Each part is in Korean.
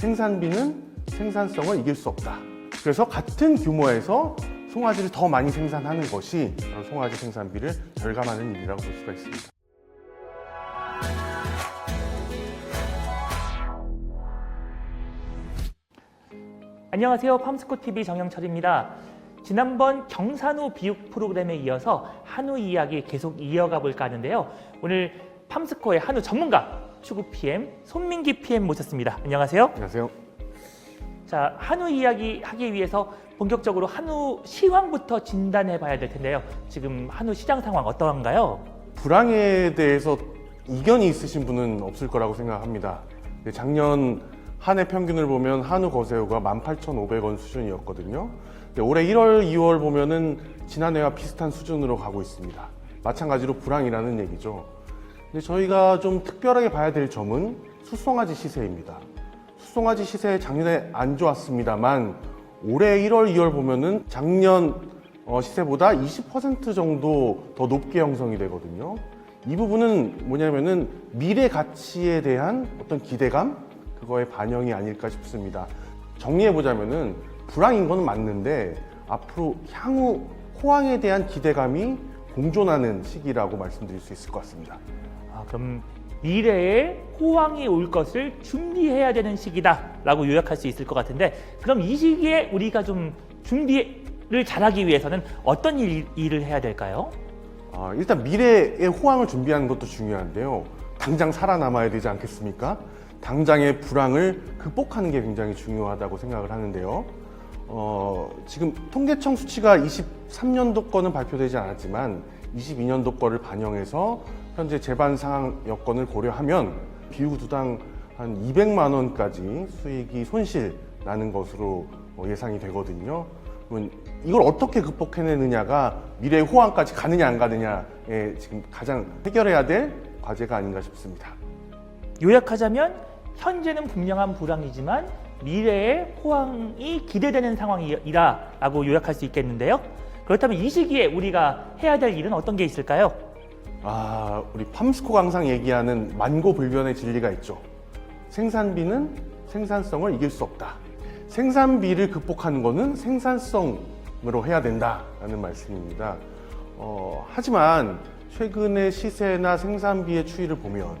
생산비는 생산성을 이길 수 없다. 그래서 같은 규모에서 송아지를 더 많이 생산하는 것이 송아지 생산비를 절감하는 일이라고 볼 수가 있습니다. 안녕하세요. 팜스코 TV 정영철입니다. 지난번 경산후 비육 프로그램에 이어서 한우 이야기 계속 이어가 볼까 하는데요. 오늘 팜스코의 한우 전문가 추구 PM 손민기 PM 모셨습니다. 안녕하세요. 안녕하세요. 자, 한우 이야기 하기 위해서 본격적으로 한우 시황부터 진단해 봐야 될 텐데요. 지금 한우 시장 상황 어떠한가요? 불황에 대해서 이견이 있으신 분은 없을 거라고 생각합니다. 네, 작년 한 해 평균을 보면 한우 거세우가 18,500원 수준이었거든요. 근데 올해 1월, 2월 보면은 지난해와 비슷한 수준으로 가고 있습니다. 마찬가지로 불황이라는 얘기죠. 근데 저희가 좀 특별하게 봐야 될 점은 수송아지 시세입니다. 수송아지 시세 작년에 안 좋았습니다만 올해 1월, 2월 보면은 작년 어, 시세보다 20% 정도 더 높게 형성이 되거든요. 이 부분은 뭐냐면은 미래 가치에 대한 어떤 기대감 그거의 반영이 아닐까 싶습니다. 정리해 보자면은 불황인 건 맞는데 앞으로 향후 호황에 대한 기대감이 공존하는 시기라고 말씀드릴 수 있을 것 같습니다. 아, 그럼 미래에 호황이 올 것을 준비해야 되는 시기다라고 요약할 수 있을 것 같은데 그럼 이 시기에 우리가 좀 준비를 잘하기 위해서는 어떤 일, 일을 해야 될까요? 아, 일단 미래의 호황을 준비하는 것도 중요한데요. 당장 살아남아야 되지 않겠습니까? 당장의 불황을 극복하는 게 굉장히 중요하다고 생각을 하는데요. 어, 지금 통계청 수치가 23년도 거는 발표되지 않았지만 22년도 거를 반영해서 현재 재반 상황 여건을 고려하면 비우구 두당 한 200만 원까지 수익이 손실 나는 것으로 어, 예상이 되거든요. 이걸 어떻게 극복해내느냐가 미래의 호황까지 가느냐 안 가느냐에 지금 가장 해결해야 될 과제가 아닌가 싶습니다. 요약하자면 현재는 분명한 불황이지만 미래의 호황이 기대되는 상황이라고 요약할 수 있겠는데요. 그렇다면 이 시기에 우리가 해야 될 일은 어떤 게 있을까요? 아, 우리 팜스코가 항상 얘기하는 만고불변의 진리가 있죠. 생산비는 생산성을 이길 수 없다. 생산비를 극복하는 것은 생산성으로 해야 된다라는 말씀입니다. 어, 하지만 최근의 시세나 생산비의 추이를 보면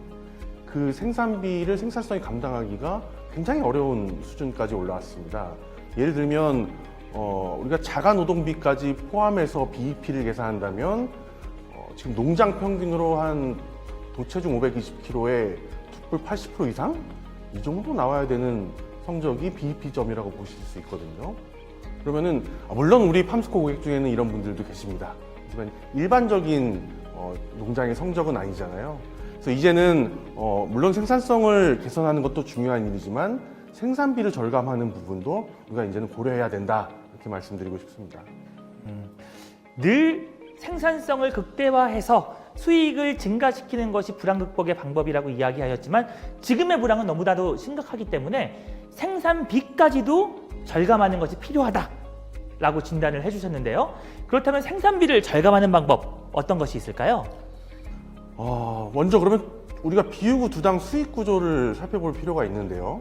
그 생산비를 생산성이 감당하기가 굉장히 어려운 수준까지 올라왔습니다. 예를 들면 어, 우리가 자가 노동비까지 포함해서 BEP를 계산한다면 어, 지금 농장 평균으로 한 도체중 520kg에 툭불 80% 이상 이 정도 나와야 되는 성적이 BEP점이라고 보실 수 있거든요. 그러면은 아, 물론 우리 팜스코 고객 중에는 이런 분들도 계십니다. 하지만 일반적인 어, 농장의 성적은 아니잖아요. 그래서 이제는 어, 물론 생산성을 개선하는 것도 중요한 일이지만 생산비를 절감하는 부분도 우리가 이제는 고려해야 된다 이렇게 말씀드리고 싶습니다. 늘 생산성을 극대화해서 수익을 증가시키는 것이 불황 극복의 방법이라고 이야기하였지만 지금의 불황은 너무나도 심각하기 때문에 생산비까지도 절감하는 것이 필요하다라고 진단을 해주셨는데요. 그렇다면 생산비를 절감하는 방법 어떤 것이 있을까요? 어, 먼저 그러면 우리가 비유구 두당 수익 구조를 살펴볼 필요가 있는데요.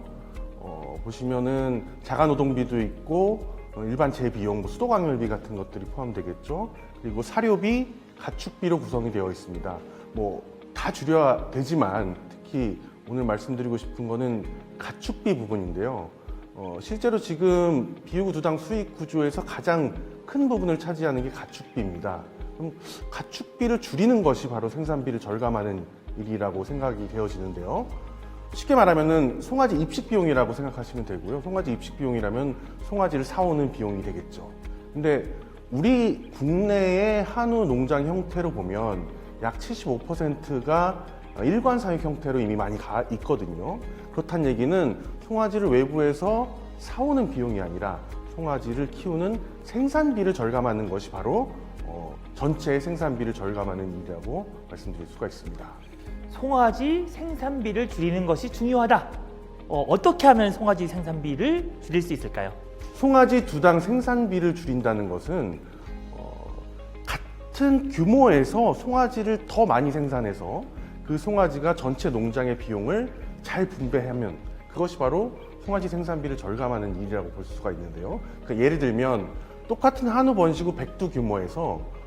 어, 보시면은 자가 노동비도 있고 어, 일반 재비용, 뭐 수도 광열비 같은 것들이 포함되겠죠. 그리고 사료비, 가축비로 구성이 되어 있습니다. 뭐 다 줄여야 되지만 특히 오늘 말씀드리고 싶은 거는 가축비 부분인데요. 어, 실제로 지금 비유구 두당 수익 구조에서 가장 큰 부분을 차지하는 게 가축비입니다. 그럼 가축비를 줄이는 것이 바로 생산비를 절감하는 일이라고 생각이 되어지는데요. 쉽게 말하면은 송아지 입식 비용이라고 생각하시면 되고요. 송아지 입식 비용이라면 송아지를 사오는 비용이 되겠죠. 근데 우리 국내의 한우 농장 형태로 보면 약 75%가 일관 사육 형태로 이미 많이 가 있거든요. 그렇다는 얘기는 송아지를 외부에서 사오는 비용이 아니라 송아지를 키우는 생산비를 절감하는 것이 바로 어, 전체의 생산비를 절감하는 일이라고 말씀드릴 수가 있습니다. 송아지 생산비를 줄이는 것이 중요하다. 어, 떻게 하면 송아지 생산비를 줄일 수 있을까요? 송아지 두당 생산비를 줄인다는 것은 어, 같은 규모에서 송아지를 더 많이 생산해서 그 송아지가 전체 농장의 비용을 잘 분배하면 그것이 바로 송아지 생산비를 절감하는 일이라고 볼 수가 있는데요. 그러니까 예를 들면 똑같은 한우 번식 후 백두 규모에서 어,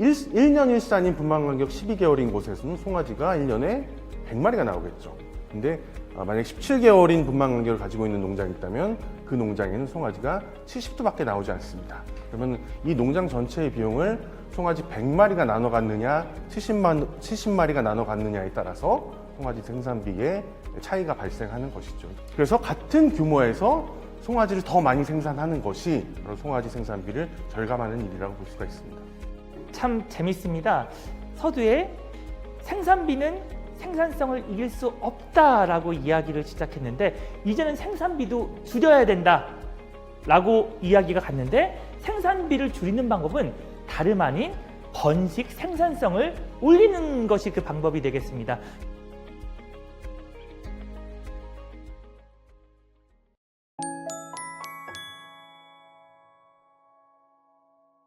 1, 1년 일산인 분만 간격 12개월인 곳에서는 송아지가 1년에 100마리가 나오겠죠. 근데 아, 만약 17개월인 분만 간격을 가지고 있는 농장이 있다면 그 농장에는 송아지가 70두밖에 나오지 않습니다. 그러면 이 농장 전체의 비용을 송아지 100마리가 나눠 갔느냐, 70만, 70마리가 나눠 갔느냐에 따라서 송아지 생산비에 차이가 발생하는 것이죠. 그래서 같은 규모에서 송아지를 더 많이 생산하는 것이 바로 송아지 생산비를 절감하는 일이라고 볼 수가 있습니다. 참 재밌습니다. 서두에 생산비는 생산성을 이길 수 없다라고 이야기를 시작했는데 이제는 생산비도 줄여야 된다라고 이야기가 갔는데 생산비를 줄이는 방법은 다름 아닌 번식 생산성을 올리는 것이 그 방법이 되겠습니다.